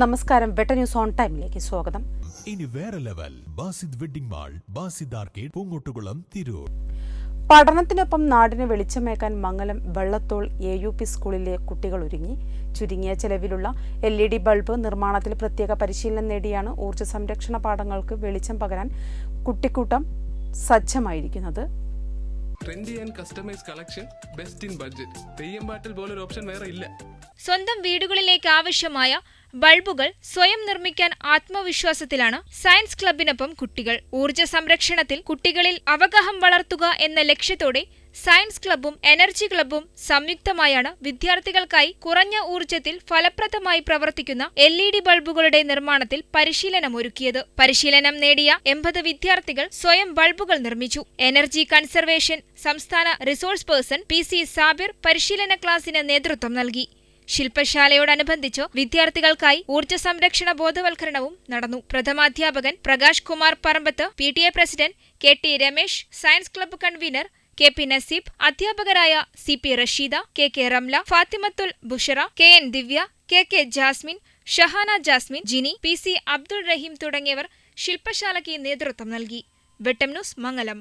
നമസ്കാരം വെട്ട news on ടൈമിലേക്ക് സ്വാഗതം. ഇനി വേറെ level Basid wedding mall Basid arcade Poongottukulam Tirur. പഠനത്തിനൊപ്പം നാടിന് വെളിച്ചമേക്കാൻ Mangalam Vellathol A U P സ്കൂളിലെ കുട്ടികൾ ഒരുങ്ങി. ചുരുങ്ങിയ ചെലവിലുള്ള എൽ ഇ ഡി ബൾബ് നിർമ്മാണത്തിൽ പ്രത്യേക പരിശീലനം നേടിയാണ് ഊർജ സംരക്ഷണ പാഠങ്ങൾക്ക് വെളിച്ചം പകരാൻ കുട്ടിക്കൂട്ടം സജ്ജമായിരിക്കുന്നത്. Trendy and customise collection best in budget Theyyam പാട്ടിൽ പോലൊരു ഓപ്ഷൻ വേറെ ഇല്ല. സ്വന്തം വീടുകളിലേക്ക് ആവശ്യമായ ബൾബുകൾ സ്വയം നിർമ്മിക്കാൻ ആത്മവിശ്വാസത്തിലാണ് സയൻസ് ക്ലബിനൊപ്പം കുട്ടികൾ. ഊർജ സംരക്ഷണത്തിൽ കുട്ടികളിൽ അവഗാഹം വളർത്തുക എന്ന ലക്ഷ്യത്തോടെ സയൻസ് ക്ലബ്ബും എനർജി ക്ലബ്ബും സംയുക്തമായാണ് വിദ്യാർത്ഥികൾക്കായി കുറഞ്ഞ ഊർജത്തിൽ ഫലപ്രദമായി പ്രവർത്തിക്കുന്ന എൽ ഇ ഡി ബൾബുകളുടെ നിർമ്മാണത്തിൽ പരിശീലനമൊരുക്കിയത്. പരിശീലനം നേടിയ എൺപത് വിദ്യാർത്ഥികൾ സ്വയം ബൾബുകൾ നിർമ്മിച്ചു. എനർജി കൺസർവേഷൻ സംസ്ഥാന resource person P C Sabir പരിശീലന ക്ലാസിന് നേതൃത്വം നൽകി. ശില്പശാലയോടനുബന്ധിച്ച് വിദ്യാർത്ഥികൾക്കായി ഊർജ സംരക്ഷണ ബോധവൽക്കരണവും നടന്നു. പ്രഥമാധ്യാപകൻ Prakash Kumar Parambath P T A president K T Ramesh science club convener K P Naseeb അധ്യാപകരായ C P Rasheeda K K Ramla Fathimathul Bushra K N Divya K K Jasmin Shahana Jasmin Jini P C Abdul Rahim തുടങ്ങിയവർ ശില്പശാലയ്ക്ക് നേതൃത്വം നൽകി. Vettam news മംഗലം.